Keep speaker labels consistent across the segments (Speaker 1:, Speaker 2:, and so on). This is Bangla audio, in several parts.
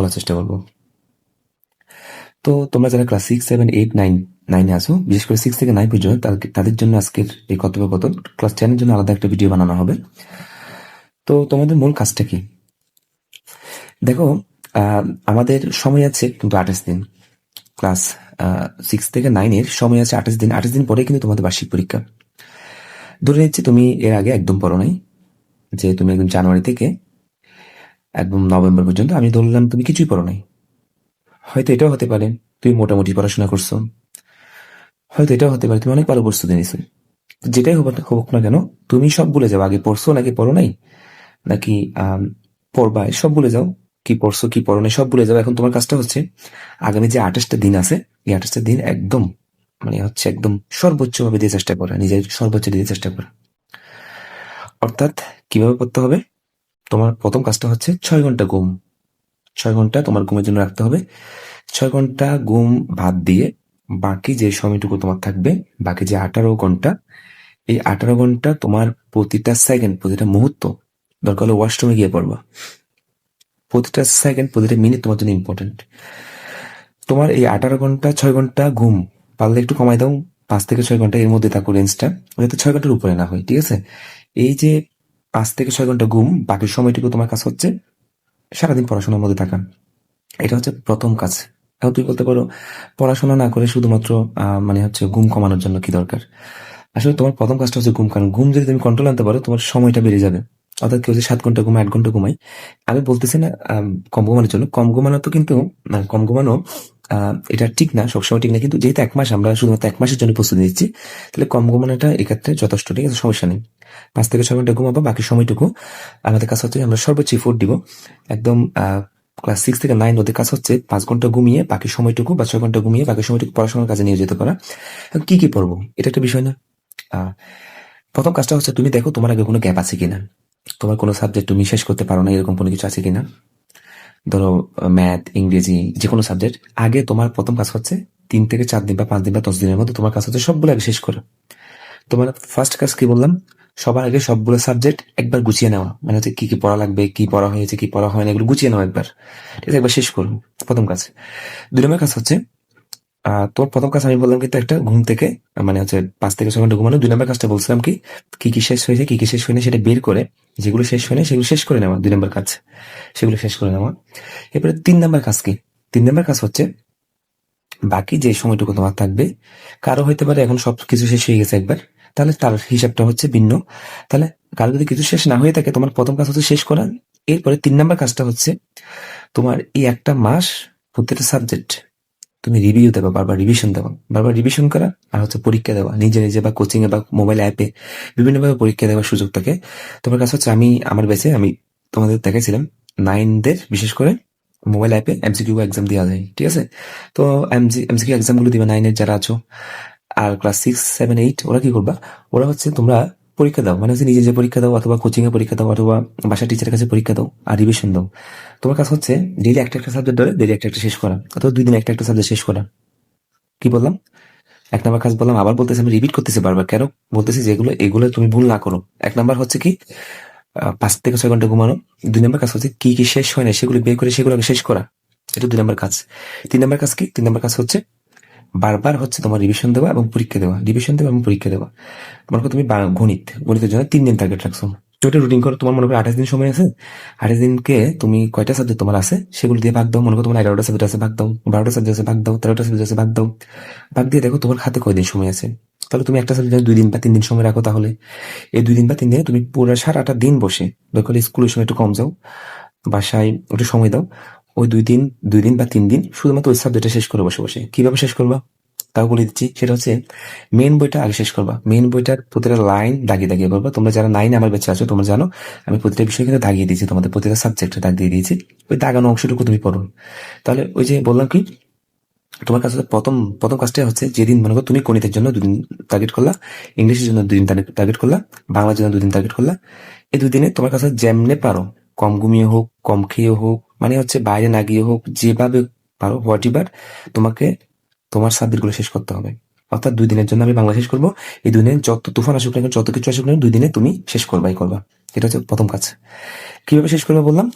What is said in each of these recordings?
Speaker 1: বলার চেষ্টা করব। তো তোমরা যারা class six seven eight nine নাইনে আসো বিশেষ করে সিক্স থেকে নাইন পর্যন্ত তাদের- জন্য আজকের এই কথোপকথন ক্লাস টেনের জন্য আলাদা একটা ভিডিও বানানো হবে। তো তোমাদের মূল কাজটা কি? দেখো আমাদের সময় আছে কিন্তু আঠাশ দিন। ক্লাস সিক্স থেকে নাইনের সময় আছে আঠাশ দিন। আঠাশ দিন পরে কিন্তু তোমাদের বার্ষিক পরীক্ষা। ধরে নিচ্ছি তুমি এর আগে একদম পড়ো নাই, যে তুমি একদম জানুয়ারি থেকে একদম নভেম্বর পর্যন্ত আমি ধরলাম তুমি কিছুই পড়ো নাই। হয়তো এটাও হতে পারে, তুমি মোটামুটি পড়াশোনা করছ। হয়তো এটাও হতে পারে, তুমি অনেক ভালো প্রস্তুতি নিছো। যেটাই হোক না- কেন, তুমি সব ভুলে যাও, আগে পড়ছো নাকি পড়ো নাই? নাকি পড়বা, সব ভুলে যাও। কি পড়ছো, কি পড়ো নাই, সব ভুলে যাও। এখন তোমার কাজটা হচ্ছে, আগামী যে আঠাশটা দিন আছে, এই আঠাশটা দিন একদম মানে হচ্ছে একদম সর্বোচ্চ ভাবে দিয়ে চেষ্টা করা, নিজের সর্বোচ্চ দিয়ে চেষ্টা করা। অর্থাৎ কীভাবে করতে হবে? তোমার প্রথম কাজটা হচ্ছে ছয় ঘণ্টা ঘুম। ছয় ঘণ্টা তোমার ঘুমের জন্য রাখতে হবে। ছয় ঘণ্টা ঘুম বাদ দিয়ে বাকি যে সময়টুকু তোমার থাকবে, বাকি যে আঠারো ঘণ্টা, এই আঠারো ঘণ্টা তোমার প্রতিটা সেকেন্ড প্রতিটা মুহূর্ত দরকার হলে ওয়াশরুমে গিয়ে পড়বা। প্রতিটা সেকেন্ড প্রতিটা মিনিট তোমার জন্য ইম্পর্টেন্ট তোমার এই আঠারো ঘণ্টা, ছয় ঘণ্টা ঘুম পারলে একটু কমাই দাও। পাঁচ থেকে ছয় ঘণ্টা এর মধ্যে থাকো রেঞ্জটা যাতে ছয় ঘণ্টার উপরে না হয়, ঠিক আছে? এই যে পাঁচ থেকে ছয় ঘণ্টা ঘুম বাকি সময়টুকু তোমার কাছে হচ্ছে সারাদিন পড়াশোনার মধ্যে থাকা। এটা হচ্ছে প্রথম কাজ। এখন তুই বলতে পারো পড়াশোনা না করে শুধুমাত্র মানে হচ্ছে ঘুম কমানোর জন্য কি দরকার? আসলে তোমার প্রথম কাজটা হচ্ছে ঘুম কারণ ঘুম যদি তুমি কন্ট্রোল আনতে পারো তোমার সময়টা বেড়ে যাবে। অর্থাৎ কেউ যে সাত ঘণ্টা ঘুমায় আট ঘণ্টা ঘুমাই আমি বলতেছি না কম ঘুমানোর জন্য। কম ঘুমানো তো কিন্তু না, কম ঘুমানো এটা ঠিক না, সবসময় ঠিক না, কিন্তু যেহেতু এক মাস আমরা শুধুমাত্র এক মাসের জন্য প্রস্তুতি নিচ্ছি, তাহলে কম ঘুমানোটা এক্ষেত্রে যথেষ্ট, ঠিক আছে? সমস্যা নেই। পাঁচ থেকে ছয় ঘণ্টা ঘুমাবো, বাকি সময়টুকু আমাদের কাছে হচ্ছে আমরা সর্বোচ্চ এফোর্ট দিব। একদম ক্লাস সিক্স থেকে নাইন ওদের কাছে হচ্ছে, পাঁচ ঘণ্টা ঘুমিয়ে বাকি সময়টুকু বা ছয় ঘণ্টা ঘুমিয়ে বাকি সময়টুকু পড়াশোনার কাজে নিয়ে যেতে পারা কি কি পড়ব? এটা একটা বিষয় না। প্রথম কাজটা হচ্ছে তুমি দেখো তোমার আগে কোনো গ্যাপ আছে কিনা। তোমার কোনো সাবজেক্ট তুমি শেষ করতে পারো না, এরকম কোনো কিছু আছে কিনা। ধরো ম্যাথ ইংরেজি যে কোনো সাবজেক্ট আগে তোমার প্রথম কাজ হচ্ছে তিন থেকে চার দিন বা পাঁচ দিন বা দশ দিনের মধ্যে তোমার কাজ হচ্ছে সবগুলো আগে শেষ করো। তোমার ফার্স্ট কাজ কি বললাম? সবার আগে সবগুলো সাবজেক্ট একবার গুছিয়ে নেওয়া। মানে হচ্ছে কি কি পড়া লাগবে, কি পড়া হয়েছে, কি পড়া হয় না এগুলো গুছিয়ে নেওয়া একবার। ঠিক আছে, একবার শেষ করুন প্রথম কাজ। দুই নম্বর কাজ হচ্ছে তোর প্রথম কাজ আমি বললাম কিন্তু একটা ঘুম থেকে মানে হচ্ছে পাঁচ থেকে ছয় ঘণ্টা ঘুমানো, দুই নম্বর কাজটা বলছিলাম কি কি কি শেষ হয়েছে, কি কি শেষ হয়নি সেটা বের করে, যেগুলো শেষ হয়নি সেগুলো শেষ করে নেওয়া, দুই নম্বর কাজ, সেগুলো শেষ করে নেওয়া। এরপরে তিন নম্বর কাজ কি, তিন নম্বর কাজ হচ্ছে, বাকি যে সময়টুকু তোমার থাকবে, কারও হইতে পারে এখন সব কিছু শেষ হয়ে গেছে একবার, তাহলে তার হিসাবটা হচ্ছে ভিন্ন। তাহলে কারও যদি কিছু শেষ না হয়ে থাকে, তোমার প্রথম কাজ হচ্ছে শেষ করা, এরপরে তিন নম্বর কাজটা হচ্ছে, তোমার এই একটা মাস প্রত্যেকটা সাবজেক্ট তুমি রিভিউ দেবা, বারবার রিভিশন দেওয়া বারবার রিভিশন করা আর হচ্ছে পরীক্ষা দেওয়া। নিজে নিজে বা কোচিং এ বা মোবাইল অ্যাপে বিভিন্নভাবে পরীক্ষা দেওয়ার সুযোগ থাকে। তোমার কাছে হচ্ছে আমি, আমার বেঁচে আমি তোমাদের দেখেছিলাম নাইনদের, বিশেষ করে মোবাইল অ্যাপে এমসিকিউ এক্সাম দেওয়া যায়, ঠিক আছে? তো এমসি এমসিকিউ এক্সামগুলো দিবা, নাইনের যারা আছো, আর ক্লাস সিক্স সেভেন এইট ওরা কি করবা? ওরা হচ্ছে তোমরা পরীক্ষা দাও। মানে হচ্ছে নিজে যে পরীক্ষা দাও অথবা কোচিং এ পরীক্ষা দাও অথবা বাসা টিচারের কাছে পরীক্ষা দাও, আর রিভিশন দাও। তোমার কাছে হচ্ছে ডেলি একটা একটা সাবজেক্ট ধরে ডেলি একটা একটা শেষ করা, অথবা দুই দিন একটা একটা সাবজেক্ট শেষ করা। কি বললাম? এক নাম্বার কাজ বললাম, আবার বলতেছি, আমি রিপিট করতেছি বারবার। কেন? বলতেছি যেগুলো এগুলো তুমি ভুল না করো। এক নাম্বার হচ্ছে কি পাঁচ থেকে ছয় ঘণ্টা ঘুমানো। দুই নম্বর কাজ হচ্ছে কি কি শেষ হয় না সেগুলো বের করে সেগুলো শেষ করা। এটা দুই নম্বর কাজ। তিন নম্বর কাজ কি? তিন নম্বর কাজ হচ্ছে বারবার হচ্ছে তোমার রিভিশন দেওয়া এবং পরীক্ষা দেওয়া রিভিশন দেওয়া এবং পরীক্ষা দেওয়া। করো তুমি গণিত, গণিতের জন্য তিন দিন টার্গেট রাখছো। ওটা রুটিন করো, তোমার মনে করো আঠাশ দিন সময় আছে, আঠাশ দিনকে তুমি কয়টা সাবজেক্ট তোমার আছে সেগুলো দিয়ে ভাগ দাও। মনে করো তোমার এগারোটা সাবজেক্ট আছে, ভাগ দাও। বারোটা সাবজেক্ট আছে, ভাগ দাও। তেরোটা সাবজেক্ট আছে, ভাগ দাও। ভাগ দিয়ে দেখো তোমার হাতে কয়দিন সময় আছে। তাহলে তুমি একটা সাবজেক্ট দুই দিন বা তিন দিন সময় রাখো তাহলে, এই দুই দিন বা তিন দিনে তুমি পুরো সারাটা দিন বসে দরকার স্কুলের সময় একটু কম যাও, বাসায় একটু সময় দাও। ওই দুই দিন দুই দিন বা তিন দিন শুধুমাত্র ওই সাবজেক্টটা শেষ করে বসে বসে। কীভাবে শেষ করবা? তাও বলে দিচ্ছি, সেটা হচ্ছে মেন বইটা আগে শেষ করবা। মেন বইটার প্রতিটা লাইন দাগিয়ে দাগিয়ে করবা। তোমরা যারা নাইন আমার বেঁচে আছো, তোমরা জানো, আমি প্রতিটা বিষয় কিন্তু দাগিয়ে দিয়েছি, তোমাদের প্রতিটা সাবজেক্টে দাগ দিয়ে দিয়েছি। ওই দাগানো অংশটুকু তুমি পড়ো। তাহলে ওই যে বললাম কি, তোমার কাছে প্রথম প্রথম কাজটা হচ্ছে যেদিন মনে করো তুমি গণিতের জন্য দুদিন টার্গেট করলা, ইংলিশের জন্য দুদিন টার্গেট করলা, বাংলার জন্য দুদিন টার্গেট করলা, এই দুদিনে তোমার কাছে যেমনে পারো, কম ঘুমিয়ে হোক, কম খেয়ে হোক মানে হচ্ছে বাইরে না গিয়ে হোক, যেভাবে পারো হোয়াট এভার তোমাকে, তোমার সাবজেক্টগুলো শেষ করতে হবে। অর্থাৎ দুই দিনের জন্য আমি বাংলা শেষ করব। এই দুই যত তুফান আসুক না যত কিছু আসুক না দুই দিনে তুমি শেষ করবাই করবা। এটা হচ্ছে প্রথম কাজ। কীভাবে শেষ করবে বললাম?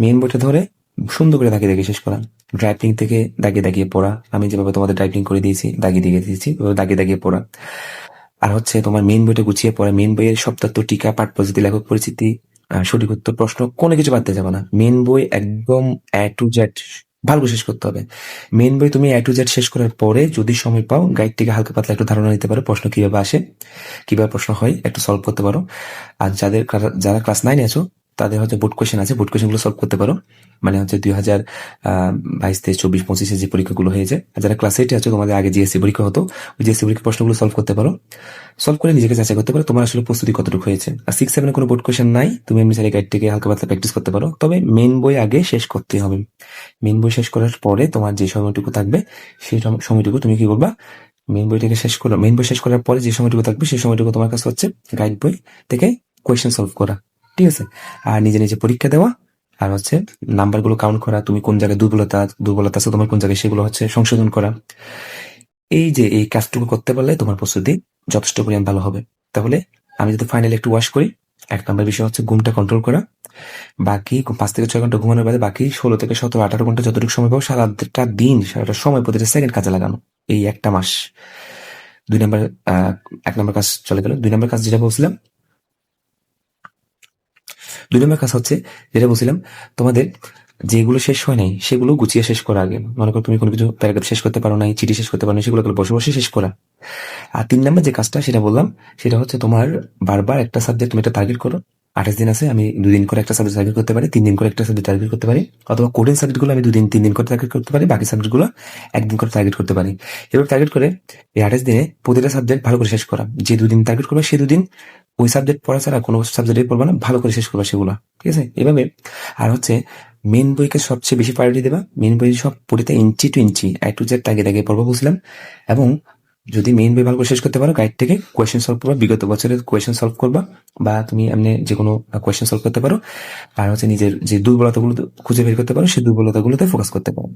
Speaker 1: মেন বইটা ধরে সুন্দর করে দাগিয়ে দাগিয়ে শেষ করা। ড্রাইভিং থেকে দাগিয়ে দাগিয়ে পড়া। আমি যেভাবে তোমাদের ড্রাইভিং করে দিয়েছি, দাগিয়ে দাগিয়ে দিয়েছি দাগিয়ে দাগিয়ে পড়া। আর হচ্ছে তোমার মেন বইটা গুছিয়ে পড়া। মেন বইয়ের সপ্তাহ টিকা, পাঠ পরিচিতি লেখক, পরিচিতি সঠিক উত্তর প্রশ্ন, কোনো কিছু বাদ যাবে না। মেন বই একদম এ টু জেড ভালো শেষ করতে হবে। মেন বই তুমি এ টু জেড শেষ করার পরে যদি সময় পাও গাইড থেকে হালকা পাতলা একটু ধারণা নিতে পারো, প্রশ্ন কীভাবে আসে, কীভাবে প্রশ্ন হয়, একটু সলভ করতে পারো। আর যাদের যারা ক্লাস নাইনে আছো তাদের হচ্ছে বোর্ড কোয়েশ্চেন আছে। বোর্ড কোয়েশ্চেনগুলো সলভ করতে পারো। মানে হচ্ছে দুই হাজার বাইশ, তেইশ, চব্বিশ, পঁচিশে যে পরীক্ষাগুলো হয়েছে যারা ক্লাস এইটে আছে, তোমাদের আগে জিএসসি পরীক্ষা হতো, ওই জিএসসি পরীক্ষার প্রশ্নগুলো সলভ করতে পারো। সলভ করে নিজেকে যাচাই করতে পারো, তোমার আসলে প্রস্তুতি কতটুকু হয়েছে। আর সিক্স সেভেনে কোনো বোর্ড কোয়েশ্চেন নাই, তুমি এমনি চাইলে গাইড থেকে হালকা পাতলা প্র্যাকটিস করতে পারো। তবে মেন বই আগে শেষ করতে হবে। মেন বই শেষ করার পরে তোমার যে সময়টুকু থাকবে, সেই সময়টুকু তুমি কি করবা? মেন বইটাকে শেষ করো। মেন বই শেষ করার পরে যে সময়টুকু থাকবে, সেই সময়টুকু তোমার কাছে হচ্ছে গাইড বই থেকে কোয়েশ্চেন সলভ করা। ঠিক আছে? আর নিজে নিজে পরীক্ষা দেওয়া, আর হচ্ছে নাম্বারগুলো কাউন্ট করা, তুমি কোন জায়গায় দুর্বলতা দুর্বলতা আছে তোমার, কোন জায়গায় সেগুলো হচ্ছে সংশোধন করা। এই যে এই কাজটুকু করতে পারলে তোমার প্রস্তুতি যথেষ্ট পরিমাণ ভালো হবে। তাহলে আমি যদি ফাইনালি একটু ওয়াশ করি, এক নম্বর বিষয় হচ্ছে ঘুমটা কন্ট্রোল করা। বাকি পাঁচ থেকে ছয় ঘণ্টা ঘুমানোর বাদে বাকি ষোলো থেকে সতেরো, আঠারো ঘণ্টা যতটুকু সময় পাবো, সারাটা দিন, সারাটা সময় প্রতিটা সেকেন্ড কাজে লাগানো, এই একটা মাস। দুই নম্বর এক নম্বর কাজ চলে গেল। দুই নম্বর কাজ যেটা বলছিলাম দুই নম্বর কাজ হচ্ছে যেটা বলছিলাম, তোমাদের যেগুলো শেষ হয় নাই, সেগুলো গুছিয়ে শেষ করা আগে। মনে করো তুমি কোনো কিছু প্যারাগ্রাফ শেষ করতে পারো নাই, চিঠি শেষ করতে পারো নাই সেগুলো বসে বসে শেষ করা। আর তিন নম্বর যে কাজটা, সেটা বললাম, সেটা হচ্ছে তোমার বারবার একটা সাবজেক্ট তুমি একটা টার্গেট করো। আঠাশ দিন আছে, আমি দুদিন করে একটা সাবজেক্ট টার্গেট করতে পারি তিন দিন করে একটা সাবজেক্ট টার্গেট করতে পারি, অথবা কোডিং সাবজেক্টগুলো আমি দুদিন তিন দিন করে টার্গেট করতে পারি, বাকি সাবজেক্টগুলো একদিন করে টার্গেট করতে পারি। এবার টার্গেট করে এই আঠাশ দিনে প্রতিটা সাবজেক্ট ভালো করে শেষ করা। যে দুদিন টার্গেট করবে, সে দুদিন ওই সাবজেক্ট পড়া ছাড়া কোনো সাবজেক্টে পড়বে না, ভালো করে শেষ করবা সেগুলো। ঠিক আছে? এভাবে আর হচ্ছে মেন বইকে সবচেয়ে বেশি প্রায়োরিটি দেবা। মেন বই সব পড়িতে inch to inch I to Z তাগে তাগে পড়ব বুঝলাম এবং যদি মেইন বই শেষ করতে পারো গাইড থেকে কোয়েশ্চেন সলভ করবা, বিগত বছরের কোয়েশ্চেন সলভ করবা, বা তুমি এমনি যে কোনো কোয়েশ্চেন সলভ করতে পারো, আর হচ্ছে নিজের যে দুর্বলতাগুলো খুঁজে বের করতে পারো, সেই দুর্বলতাগুলোতে ফোকাস করতে পারো।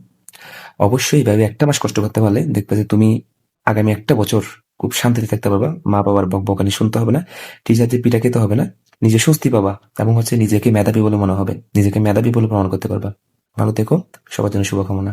Speaker 1: অবশ্যই এইভাবে একটা মাস কষ্ট করতে পারলে দেখবে যে তুমি আগামী একটা বছর খুব শান্তিতে থাকতে পারবা, মা বাবার বক বকানি শুনতে হবে না টিচারদের পিটা খেতে হবে না, নিজে স্বস্তি পাবা, এবং হচ্ছে নিজেকে মেধাবী বলে মনে হবে, নিজেকে মেধাবী বলে প্রমাণ করতে পারবা। ভালো থেকো, সবার জন্য শুভকামনা।